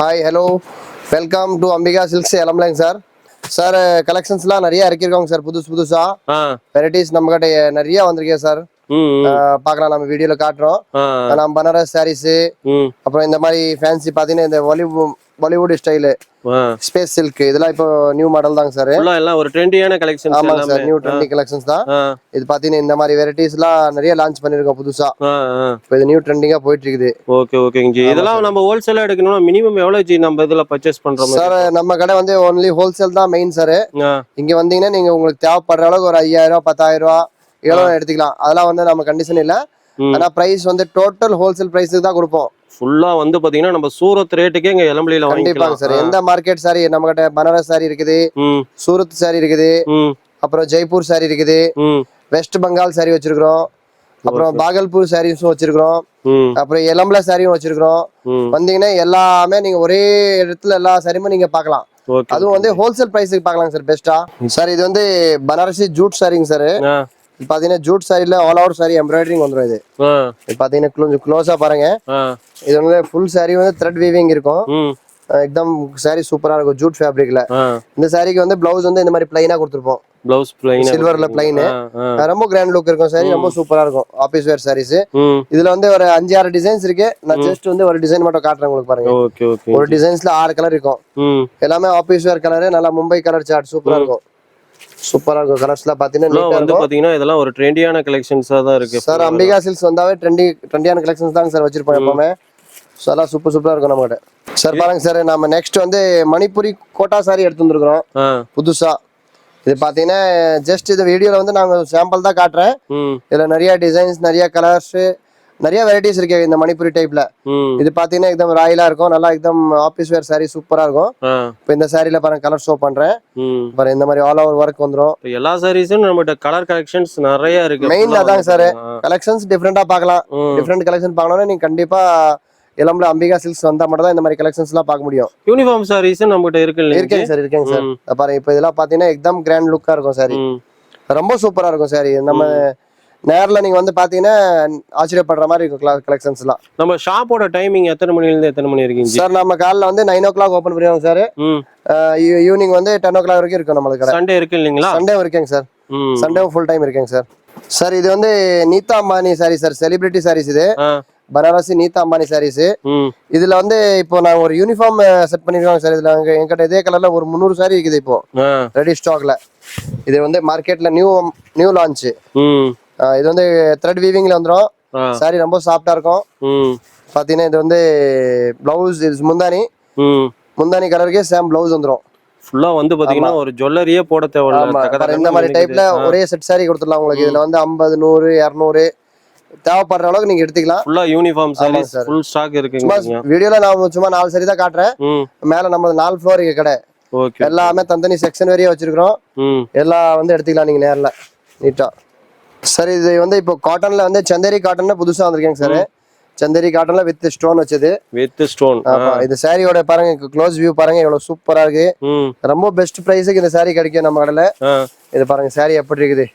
Hi hello welcome to Ambika silks எலம்லைங் sir sir கலெக்ஷன்ஸ்லாம் நிறைய இறக்கியிருக்கோங்க sir புதுசு புதுசா. வெரைட்டிஸ் நம்ம கிட்ட நிறைய வந்திருக்கேன் சார் ம் ம், பார்க்கலாம். நம்ம வீடியோல காட்டுறோம். நம்ம பனாரஸ் சாரீஸ் அப்புறம் இந்த மாதிரி ஃபேன்சி பார்த்தீங்கன்னா இந்த Bollywood Bollywood style space silk இதெல்லாம் இப்போ நியூ மாடல் தாங்க சார் எல்லாம் ஒரு ட்ரெண்டியான கலெக்ஷன்ஸ் ஆமாங்க சார் நியூ ட்ரெண்டி கலெக்ஷன்ஸ் தான். இது பார்த்தீங்கன்னா இந்த மாதிரி வெரைட்டிஸ்லாம் நிறைய லான்ச் பண்ணியிருக்கோம் புதுசா. இப்போ இது நியூ ட்ரெண்டிங்காக போயிட்டு இருக்குது ஓகே ஓகேங்க ஜி இதெல்லாம் நம்ம ஹோல்சேலா எடுக்கணும்னா மினிமம் எவ்வளவு ஜி நம்ம இதுல பர்ச்சேஸ் பண்ற மாதிரி சார் நம்ம கடை வந்து ஒன்லி ஹோல்சேல் தான் மெயின் சார் இங்க வந்தீங்கன்னா நீங்க உங்களுக்கு தேவைப்படுற அளவுக்கு ஒரு ஐயாயிரம் ரூபாய் பத்தாயிரம் ரூபாய் எவ்வளோ எடுத்துக்கலாம். அதெல்லாம் வந்து நம்ம கண்டிஷன் இல்ல. ஆனா பிரைஸ் வந்து டோட்டல் ஹோல்சேல் பிரைஸுக்கு தான் கொடுப்போம். ஃபுல்லா வந்து பாத்தீங்கன்னா நம்ம சூரத் ரேட்டுக்கே இங்க எலம்பலியில வாங்கிக்கலாம். சார் எந்த மார்க்கெட் சாரி நம்ம கிட்ட பனாரஸ் சாரி இருக்குது சூரத் சாரி இருக்குது அப்புறம் ஜெய்ப்பூர் சாரி இருக்குது வெஸ்ட் பெங்கால் சாரி வச்சிருக்கிறோம். அப்புறம் பாகல்பூர் சாரீஸும் வச்சிருக்கிறோம். அப்புறம் எலம்பல சாரியும் வச்சிருக்கிறோம். வந்தீங்கன்னா எல்லாமே நீங்க ஒரே இடத்துல எல்லா சாரியுமே நீங்க பார்க்கலாம். ஓகே. அதுவும் வந்து ஹோல்சேல் பிரைஸுக்கு பார்க்கலாம் சார் பெஸ்ட்டா சார் இது வந்து பனாரசி ஜூட் சாரிங்க சார் இது பாத்தீங்கன்னா ஜூட் சாரில ஆல் ஓவர் சாரி எம்ப்ராய்டரிங் வந்துடும் இது. பாத்தீங்கன்னா கொஞ்சம் க்ளோஸா பாருங்க. இது வந்து ஃபுல் saree வந்து த்ரெட் வீவிங் இருக்கும். எக்தம் saree சூப்பரா இருக்கும் ஜூட் ஃபேப்ரிக்ல இந்த சாரிக்கு வந்து பிளவுஸ் வந்து இந்த மாதிரி பிளைனா கொடுத்துருப்போம். ப்ளவுஸ் பிளைன் சில்வர்ல பிளைன் ரொம்ப கிராண்ட் லுக் இருக்கும் saree ரொம்ப சூப்பரா இருக்கும் ஆபீஸ் வேர் ம். இதுல வந்து ஒரு அஞ்சு ஆறு டிசைன்ஸ் இருக்கு. நான் ஜஸ்ட் வந்து ஒரு டிசைன் மட்டும் காட்டுறேன் உங்களுக்கு பாருங்க. ஒரு டிசைன்ஸ்ல ஆறு கலர் இருக்கும். எல்லாமே ஆபீஸ் வேர் கலர் நல்லா மும்பை கலர் சார்ட் சூப்பரா இருக்கும். சூப்பரா இருக்கும். கலர்ஸ்லாம் பாத்தீங்கன்னா வந்து பாத்தீங்கன்னா இதெல்லாம் ஒரு ட்ரெண்டியான கலெக்ஷன்ஸா தான் இருக்கு. சார் அம்பிகா சில்க்ஸ் வந்தாவே ட்ரெண்டி ட்ரெண்டியான கலெக்ஷன்ஸ் தாங்க சார் வச்சிருப்போம் எப்பவுமே. ஸோ அதெல்லாம் சூப்பர் சூப்பரா இருக்கும் நம்மகிட்ட. சார் பாருங்க சார் நம்ம நெக்ஸ்ட் வந்து மணிப்புரி கோட்டா சாரி எடுத்து வந்திருக்கிறோம். புதுசா. இது பாத்தீங்கன்னா ஜஸ்ட் இந்த வீடியோல வந்து நாங்க சாம்பிள் தான் காட்டுறேன். இதுல நிறைய டிசைன்ஸ் நிறைய கலர்ஸ் நிறைய வெரைட்டிஸ் இருக்கு இந்த மணிப்பூரி டைப்ல இது பாத்தீங்கன்னா எக்தம் ராயலா இருக்கும். நல்லா எக்தம் ஆபீஸ் வேர் சாரி சூப்பரா இருக்கும். இப்ப இந்த சாரில பாருங்க கலர் ஷோ பண்றேன். பாருங்க இந்த மாதிரி ஆல் ஓவர் ஒர்க் வந்துரும். எல்லா சாரீஸும் நம்மகிட்ட கலர் கலெக்ஷன்ஸ் நிறைய இருக்கு. மெயின் அதாங்க சார் கலெக்ஷன்ஸ் டிஃப்ரெண்டா பார்க்கலாம் டிஃப்ரெண்ட் கலெக்ஷன் பார்க்கணும்னா நீங்க கண்டிப்பா எல்லாமே அம்பிகா சில்க்ஸ் வந்தா மட்டும் தான் இந்த மாதிரி கலெக்ஷன்ஸ் எல்லாம் பார்க்க முடியும். யூனிஃபார்ம் சாரீஸ் நம்மகிட்ட இருக்கு இருக்கேங்க சார் இருக்கேங்க சார் பாருங்க இப்ப இதெல்லாம் பாத்தீங்கன்னா எக்தம் கிராண்ட் லுக்கா இருக்கும் சாரி ரொம்ப சூப்பரா இருக்கும் சாரி நம்ம நேர்ல நீங்க வந்து பாத்தீங்கன்னா ஆச்சரியப்படுற மாதிரி இருக்கும் கலெக்ஷன்ஸ் எல்லாம். நம்ம ஷாப்போட டைமிங் எத்தனை மணில இருந்து எத்தனை மணி இருக்கீங்க சார் நம்ம காலைல வந்து நைன் ஓ கிளாக் ஓப்பன் பண்ணுவோம் சார் ஈவினிங் வந்து டென் ஓ கிளாக் வரைக்கும் இருக்கும் நம்மளுக்கு கடை. சண்டே இருக்கு இல்லைங்களா? சண்டே இருக்குங்க சார். சண்டே ஃபுல் டைம் இருக்குங்க சார். சார் இது வந்து நீதா அம்பானி சாரி சார் செலிபிரிட்டி சாரீஸ் இது. பனாரசி நீதா அம்பானி சாரீஸ் இதுல வந்து இப்போ நான் ஒரு யூனிஃபார்ம் செட் பண்ணிருக்கோம் சார். இதுல என்கிட்ட இதே கலர்ல ஒரு முந்நூறு சாரி இருக்குது இப்போ. ரெடி ஸ்டாக்ல இது வந்து மார்க்கெட்ல நியூ நியூ லான்ச் ம். இது வந்து த்ரெட் வீவிங்ல வந்துடும் சாரி ரொம்ப சாஃப்டா இருக்கும். ம். பாத்தீங்கன்னா இது வந்து பிளவுஸ் இது முந்தானி முந்தானி கலருக்கே சேம் பிளவுஸ் வந்துடும் ஃபுல்லா வந்து பாத்தீங்கன்னா ஒரு ஜுவல்லரியே போட தேவையில்ல. இந்த மாதிரி. டைப்ல ஒரே செட் சாரி கொடுத்துடலாம் உங்களுக்கு. இதுல வந்து ஐம்பது நூறு இரநூறு. தேவைப்படுற அளவுக்கு நீங்க எடுத்துக்கலாம். ஃபுல்லா யூனிஃபார்ம் sir. ஃபுல் ஸ்டாக் இருக்குங்க வீடியோல நான் சும்மா நாலு சாரி தான் காட்டுறேன். மேல நம்ம நாலு ஃப்ளோர் கடை. ஓகே எல்லாமே தனித்தனி செக்ஷன் வரையும் வச்சிருக்கிறோம். எல்லாம் வந்து எடுத்துக்கலாம் நீங்க நேர்ல. நீட்டா. சார் இது வந்து இப்போ காட்டன்ல வந்து சந்தேரி காட்டன்ல புதுசா வந்திருக்கேங்க சார் சந்தேரி காட்டன்ல வித் ஸ்டோன் வச்சது. வித் ஸ்டோன் ஆமா. இது சாரியோட பாருங்க க்ளோஸ் வியூ பாருங்க எவ்வளவு சூப்பரா இருக்கு. ரொம்ப பெஸ்ட் பிரைஸுக்கு இந்த சாரி கிடைக்கும் நம்ம கடையில. இது பாருங்க சாரி எப்படி இருக்குது?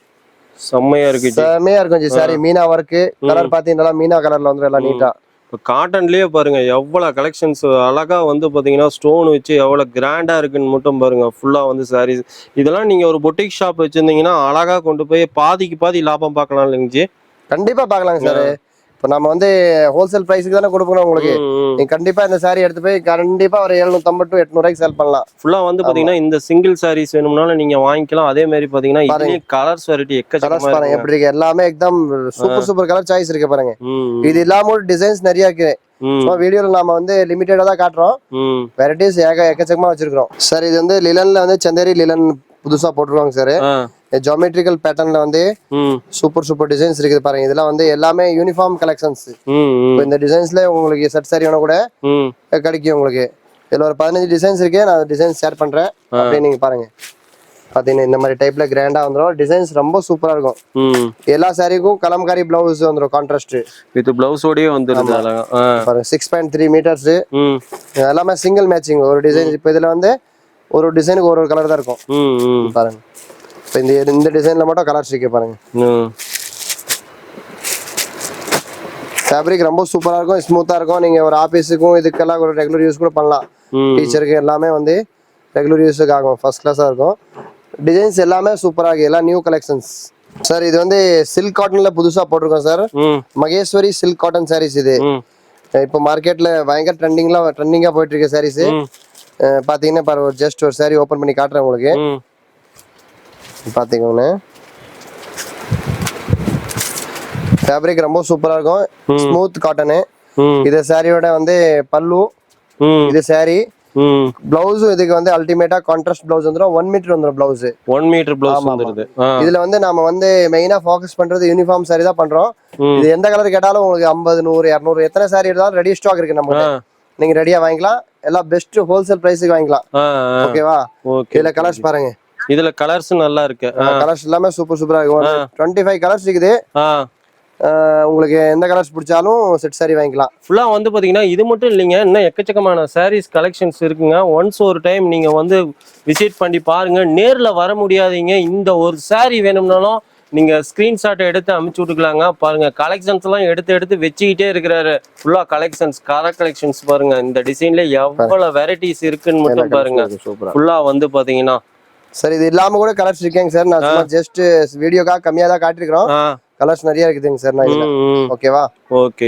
செம்மையா இருக்கு செம்மையா இருக்கும் சாரி மீனா ஒர்க் கலர் பாத்தீங்கன்னா மீனா கலர்ல வந்துரும் எல்லாம் நீட்டா இப்போ காட்டன்லயே பாருங்க எவ்வளவு கலெக்ஷன்ஸ் அழகா வந்து பாத்தீங்கன்னா ஸ்டோன் வச்சு எவ்வளவு கிராண்டா இருக்குன்னு மட்டும் பாருங்க ஃபுல்லா வந்து சாரீஸ் இதெல்லாம் நீங்க ஒரு பொட்டிக் ஷாப் வச்சிருந்தீங்கன்னா அழகா கொண்டு போய் பாதிக்கு பாதி லாபம் பார்க்கலாம் இல்லைங்க ஜி? கண்டிப்பா பாக்கலாங்க சார் இப்போ நம்ம வந்து ஹோல்சேல் பிரைஸுக்கு தானே கொடுக்கணும் உங்களுக்கு. நீங்க கண்டிப்பா இந்த சாரி எடுத்து போய் கண்டிப்பா ஒரு எழுநூத்தம்பது டு எட்நூறுக்கு சேல் பண்ணலாம். ஃபுல்லா வந்து பாத்தீங்கன்னா இந்த சிங்கிள் சாரீஸ் வேணும்னாலும் நீங்க வாங்கிக்கலாம். அதே மாதிரி பாத்தீங்கன்னா கலர்ஸ் வெரைட்டி கலர்ஸ் பாருங்க. இருக்கு எப்படி இருக்கு? எல்லாமே எக்தம் சூப்பர் சூப்பர் கலர் சாய்ஸ் இருக்கு பாருங்க. இது இல்லாம ஒரு டிசைன்ஸ் நிறைய இருக்கு. சும்மா வீடியோல நாம வந்து லிமிட்டடா தான் காட்டுறோம். வெரைட்டிஸ் ஏக எக்கச்சக்கமா வச்சிருக்கிறோம். சார் இது வந்து லிலன்ல வந்து சந்தேரி லிலன் புதுசா போட்டுருவாங்க சார் ஆ. ஜியோமெட்ரிக்கல் பேட்டர்ன்ல வந்து சூப்பர் சூப்பர் டிசைன்ஸ் இருக்குது பாருங்க. இதெல்லாம் வந்து எல்லாமே யூனிஃபார்ம் கலெக்ஷன்ஸ் இந்த டிசைன்ஸ்ல உங்களுக்கு செட் சாரி வேணும் கூட கிடைக்கும் உங்களுக்கு. இதுல ஒரு பதினஞ்சு டிசைன்ஸ் இருக்கு. நான் டிசைன்ஸ் ஷேர் பண்றேன். அப்படியே நீங்க பாருங்க. பாத்தீங்கன்னா இந்த மாதிரி டைப்ல கிராண்டா வந்துடும் டிசைன்ஸ் ரொம்ப சூப்பரா இருக்கும். எல்லா சாரிக்கும் கலம்காரி பிளவுஸ் வந்துடும் கான்ட்ராஸ்ட் வித் பிளவுஸோடயே பாருங்க சிக்ஸ் பாயிண்ட் த்ரீ மீட்டர்ஸ் எல்லாமே சிங்கிள் மேட்சிங் ஒரு டிசைன் இப்போ இதுல வந்து ஒரு டிசைனுக்கு ஒரு ஒரு கலர் தான் இருக்கும். பாருங்க. இப்போ இந்த இந்த டிசைன்ல மட்டும் கலர்ஸ் இருக்கு பாருங்க. ஃபேப்ரிக் ரொம்ப சூப்பரா இருக்கும் ஸ்மூத்தா இருக்கும். நீங்க ஒரு ஆபீஸுக்கும் இதுக்கெல்லாம் ஒரு ரெகுலர் யூஸ் கூட பண்ணலாம். டீச்சருக்கு எல்லாமே வந்து ரெகுலர் யூஸுக்கு ஆகும் ஃபர்ஸ்ட் கிளாஸாக இருக்கும். டிசைன்ஸ் எல்லாமே சூப்பராக இருக்கு. எல்லாம் நியூ கலெக்ஷன்ஸ் சார் இது வந்து சில்க் காட்டன்ல புதுசாக போட்டிருக்கோம் sir Maheshwari silk cotton saris இது. இப்போ மார்க்கெட்ல பயங்கர ட்ரெண்டிங்லாம் ட்ரெண்டிங்காக போயிட்டு இருக்க சாரீஸ் பார்த்தீங்கன்னா பாரு ஒரு ஜஸ்ட் ஒரு சாரி ஓப்பன் பண்ணி காட்டுறேன் உங்களுக்கு. ம். பார்த்துக்கோங்க ஃபேப்ரிக் ரொம்ப சூப்பராக இருக்கும். ஸ்மூத் காட்டனு இது சாரியோட வந்து பல்லு. இது சாரி பிளவுஸும் இதுக்கு வந்து அல்டிமேட்டா கான்ட்ராஸ்ட் பிளவுஸ் வந்துடும் ஒன் மீட்டர் வந்துடும் பிளவுஸ் ஒன் மீட்டர் ப்ளவுஸ் வந்துடுது ஆ. இதுல வந்து நாம வந்து மெயினா ஃபோக்கஸ் பண்றது யூனிஃபார்ம் சாரி தான் பண்றோம். இது எந்த கலர் கேட்டாலும் உங்களுக்கு ஐம்பது நூறு இரநூறு எத்தனை சாரி எடுத்தாலும் ரெடி ஸ்டாக் இருக்கு நம்ம நீங்க ரெடியா வாங்கிக்கலாம். எல்லாம் பெஸ்ட் ஹோல்சேல் பிரைஸுக்கு வாங்கிக்கலாம். ஓகேவா ஓகே இதுல கலர்ஸ் பாருங்க. இதுல கலர்ஸ் நல்லா இருக்கு. கலர்ஸ் எல்லாமே சூப்பர் சூப்பரா இருக்கும் டுவெண்ட்டி ஃபைவ் கலர்ஸ் இருக்குது. உங்களுக்கு எந்த கலர்ஸ் பிடிச்சாலும் செட் சாரி வாங்கிக்கலாம். ஃபுல்லா வந்து பாத்தீங்கன்னா இது மட்டும் இல்லைங்க. இன்னும் எக்கச்சக்கமான சாரீஸ் கலெக்ஷன்ஸ் இருக்குங்க. ஒன்ஸ் ஒரு டைம் நீங்க வந்து விசிட் பண்ணி பாருங்க. நேர்ல வர முடியாதீங்க. இந்த ஒரு saree வேணும்னாலும் நீங்க ஸ்கிரீன்ஷாட் எடுத்து அமுச்சு விட்டுக்கலாங்க. பாருங்க கலெக்ஷன்ஸ் எல்லாம் எடுத்து எடுத்து வச்சுக்கிட்டே இருக்கிறாரு. ஃபுல்லா கலெக்ஷன்ஸ் கலர் கலெக்ஷன்ஸ் பாருங்க. இந்த டிசைன்ல எவ்வளவு வெரைட்டிஸ் இருக்குன்னு மட்டும் பாருங்க. சூப்பரா ஃபுல்லா வந்து பாத்தீங்கன்னா. சார் இது இல்லாம கூட கலர்ஸ் இருக்கேங்க சார் நான் சும்மா ஜஸ்ட் வீடியோக்காக கம்மியா தான் காட்டிருக்கிறோம் கலர்ஸ் நிறைய இருக்குதுங்க சார் நான். ஓகேவா ஓகே